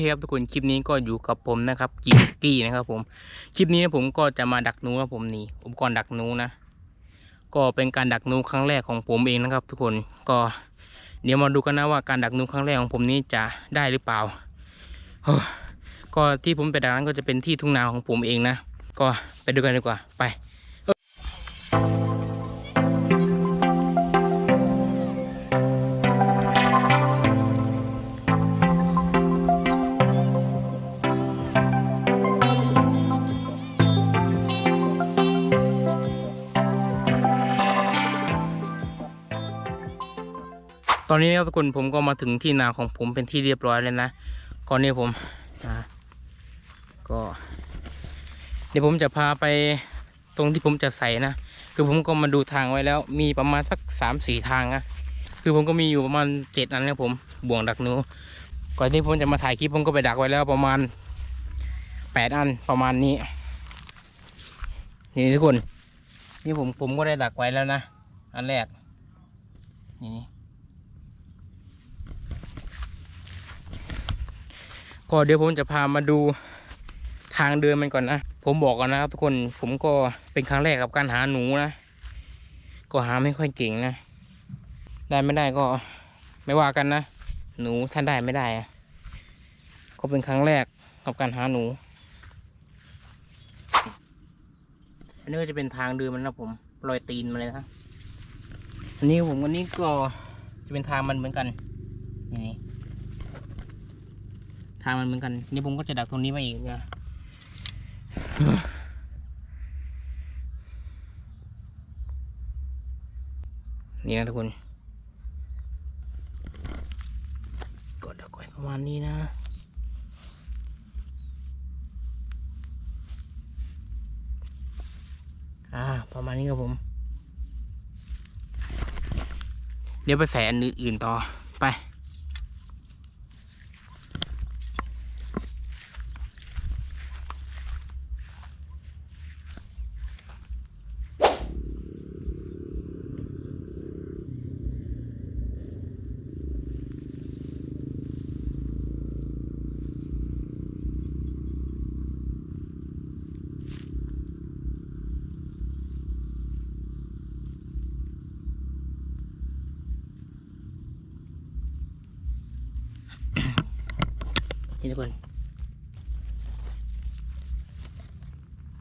เคครับทุกคนคลิปนี้ก็อยู่กับผมนะครับกีกี้นะครับ ผมคลิปนี้ผมก็จะมาดักนูนะผมนี่อุปกรณ์ดักนูนะ ก็เป็นการดักนูครั้งแรกของผมเองนะครับ ทุกคนก็ เดี๋ยวมาดูกันนะว่าการดักนูครั้งแรกของผมนี้จะได้หรือเปล่าก็ที่ผมไปดักนั้นก็จะเป็นที่ทุ่งนาของผมเองนะก็ไปดูกันดีกว่าไป ตอนนี้ครับทุกคนผมก็มาถึงที่นาของผมเป็นที่เรียบร้อยแล้วนะก่อนนี้ผมก็ เดี๋ยวผมจะพาไปตรงที่ผมจะใส่นะคือผมก็มาดูทางไว้แล้ว มีประมาณสักสามสี่ทางนะคือผมก็มีอยู่ประมาณเจ็ดอันนะผมบ่วงดักหนูก่อนที่ผมจะมาถ่ายคลิปผมก็ไปดักไว้แล้วประมาณแปดอันประมาณนี้ นี่ทุกคน นี่ผมผมก็ได้ดักไว้แล้วนะ อันแรก นี่ ก็เดี๋ยวผมจะพามาดูทางเดินมันก่อนนะ ผมบอกก่อนนะครับทุกคนผมก็เป็นครั้งแรกกับการหาหนูนะ ก็หาไม่ค่อยเก่งนะ ได้ไม่ได้ก็ไม่ว่ากันนะ หนูท่านได้ไม่ได้อะก็เป็นครั้งแรกกับการหาหนู อันนี้ก็จะเป็นทางเดินมันนะผมรอยตีนมาเลยนะ อันนี้ผมวันนี้ก็จะเป็นทางมันเหมือนกัน นี่ ทางมันเหมือนกันนี่ผมก็จะดักตรงนี้ไว้อีกนะนี่นะทุกคนกดดักไว้ประมาณนี้นะอ่าประมาณนี้ครับผม เดี๋ยวไปใส่อันอื่นต่อไป นี่ทุกคน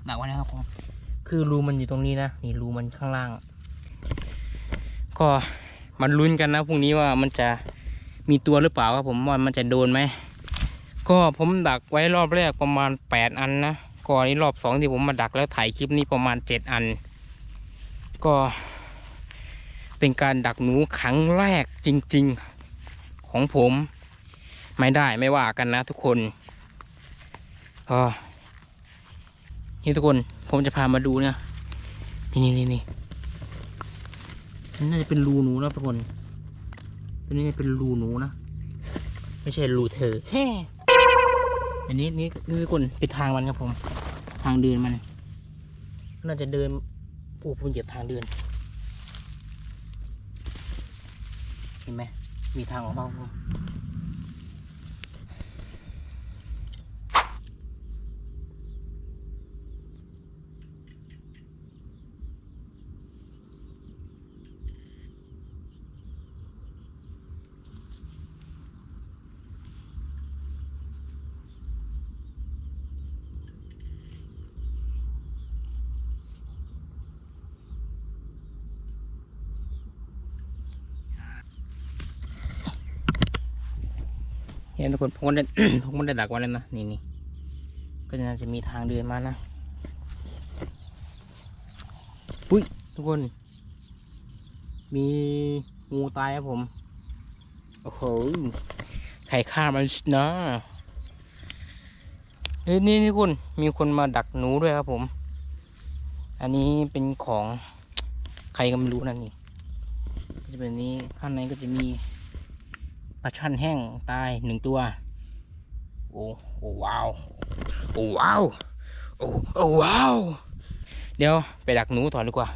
ดักไว้นะครับผมคือรูมันอยู่ตรงนี้นะนี่รูมันข้างล่าง ก็มันลุ้นกันนะพรุ่งนี้ว่ามันจะมีตัวหรือเปล่าครับผมว่ามันจะโดนไหมก็ผมดักไว้รอบแรกประมาณแปดอันนะก่อนนี้รอบสองที่ผมมาดักแล้วถ่ายคลิปนี้ประมาณเจ็ดอัน ก็เป็นการดักหนูครั้งแรกจริง ๆ ของผม ไม่ได้ไม่ว่ากันนะทุกคนก็นี่ทุกคนผมจะพามาดูนะนี่นี่นี่นี่น่าจะเป็นรูหนูนะทุกคนตัวนี้เป็นรูหนูนะ ไม่ใช่รูเธอแฮ่อันนี้นี่นี่ทุกคนเป็นทางมันครับผม ทางเดินมัน น่าจะเดินโอ้ผมเหยียบทางเดินเห็นไหมมีทางออกมาครับผม เห็นทุกคนผมก็ได้ผมก็ได้ดักไว้แล้วนะนี่นี่ก็น่าจะมีทางเดินมานะอุ้ยทุกคน มีงูตายครับผมโอ้โหใครฆ่ามันนะเฮ้ยนี่นี่คุณมีคนมาดักหนูด้วยครับผม อันนี้เป็นของใครก็ไม่รู้นะนี่ก็จะเป็นนี้ข้างในก็จะมี ปลาช่อนแห้งตายหนึ่งตัว โอ้โอ้ว้าว โอ้ว้าว โอ้โอ้ว้าว เดี๋ยวไปดักหนูต่อดีกว่า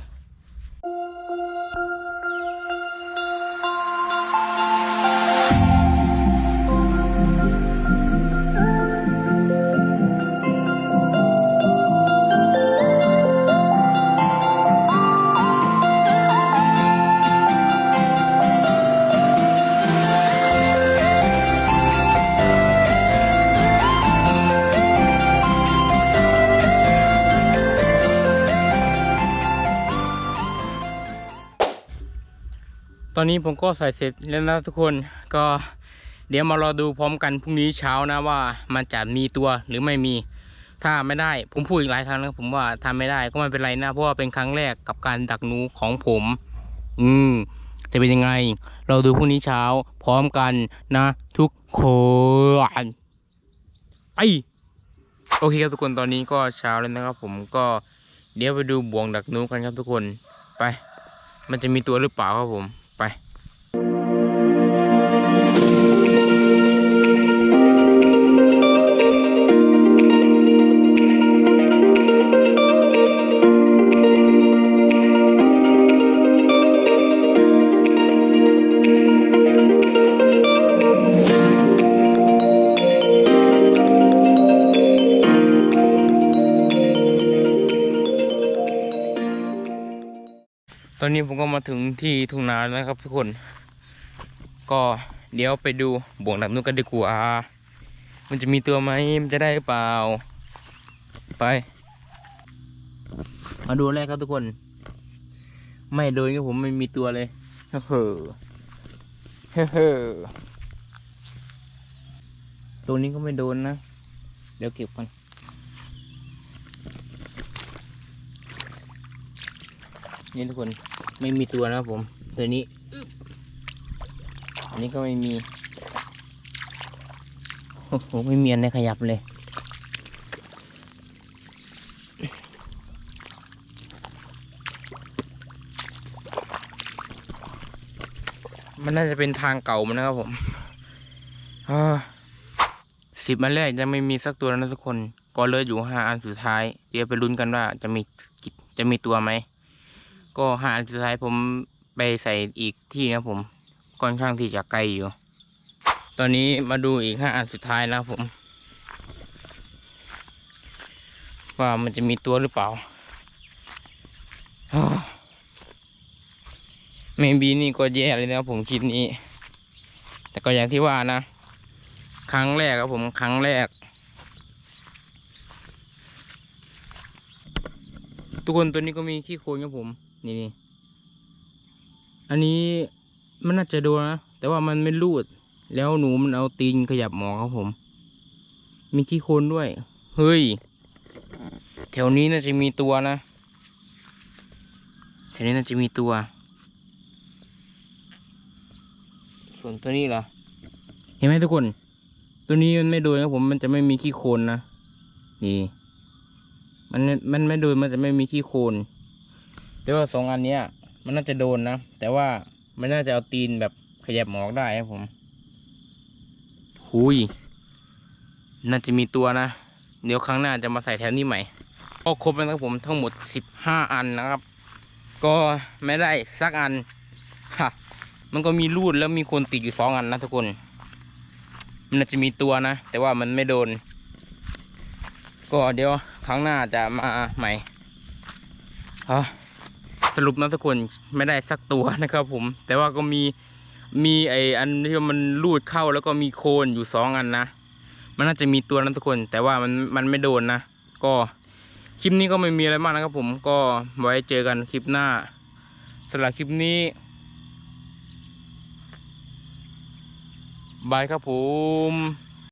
ตอนนี้ผมก็ใส่เสร็จแล้วนะทุกคนก็เดี๋ยวมารอดูพร้อมกันพรุ่งนี้เช้านะว่ามันจะมีตัวหรือไม่มีถ้าไม่ได้ผมพูดอีกหลายครั้งแล้วผมว่าทำไม่ได้ก็ไม่เป็นไรนะเพราะว่าเป็นครั้งแรกกับการดักหนูของผม อืมจะเป็นยังไง เราดูพรุ่งนี้เช้าพร้อมกันนะ ทุกคนไปโอเคครับทุกคนตอนนี้ก็เช้าแล้วนะครับ ผมก็เดี๋ยวไปดูบ่วงดักหนูกันครับทุกคนไป มันจะมีตัวหรือเปล่าครับผม ไอนนี้ผมก็มาถึงที่ทุ่งนาแล้วนะครับทุกคน ก็เดี๋ยวไปดูบ่วงดักนูนกันดีกว่า มันจะมีตัวไหมมันจะได้เปล่า ไป มาดูแรกครับทุกคน ไม่โดนครับผมไม่มีตัวเลยเฮ้อเฮ้อเฮ้อเฮ้อตัวนี้ก็ไม่โดนนะ เดี๋ยวเก็บกัน นี่ทุกคนไม่มีตัวนะครับผม ตัวนี้ อันนี้ก็ไม่มี โอ้โห ไม่มีอันไหนขยับเลย มันน่าจะเป็นทางเก่ามันนะครับผมสิบอันแรกยังไม่มีสักตัวนะทุกคน ก็เลยอยู่ห้าอันสุดท้าย เดี๋ยวไปลุ้นกันว่าจะมีจะมีตัวไหม ก็หาอันสุดท้ายผมไปใส่อีกที่นะผมค่อนข้างที่จะไกลอยู่ ตอนนี้มาดูอีกห้าอันสุดท้ายแล้วผม ว่ามันจะมีตัวหรือเปล่าเมบีนี่ก็แย่เลยนะผมคลิปนี้ แต่ก็อย่างที่ว่านะ ครั้งแรกครับผมครั้งแรก ทุกคนตัวนี้ก็มีขี้โคลนครับผม นี่นี่อันนี้มันน่าจะโดนนะ แต่ว่ามันไม่รูด แล้วหนูมันเอาตีนขยับหมอครับผม มีขี้โคลนด้วย เฮ้ย แถวนี้น่าจะมีตัวนะ แถวนี้น่าจะมีตัว ส่วนตัวนี้เหรอ เห็นไหมทุกคน ตัวนี้มันไม่โดนครับผม มันจะไม่มีขี้โคลนนะ นี่ มันมันไม่โดนมันจะไม่มีขี้โคลน แต่ว่าสองอันเนี้ย มันน่าจะโดนนะ แต่ว่ามันน่าจะเอาตีนแบบขยับหมอกได้ครับผมหุยน่าจะมีตัวนะ เดี๋ยวครั้งหน้าจะมาใส่แถวนี้ใหม่ก็ครบแล้วครับผมทั้งหมดสิบห้าอันนะครับ ก็ไม่ได้สักอันฮะมันก็มีรูดแล้วมีคนติดอยู่สองอันนะทุกคน มันน่าจะมีตัวนะ แต่ว่ามันไม่โดน ก็เดี๋ยวครั้งหน้าจะมาใหม่ฮะ สรุปนะทุกคนไม่ได้สักตัวนะครับผม แต่ว่าก็มีมีไออันที่มันรูดเข้าแล้วก็มีโคนอยู่สองอันนะ มันน่าจะมีตัวนะทุกคน แต่ว่ามันมันไม่โดนนะ ก็คลิปนี้ก็ไม่มีอะไรมากนะครับผมก็ไว้เจอกันคลิปหน้าสำหรับคลิปนี้บายครับผม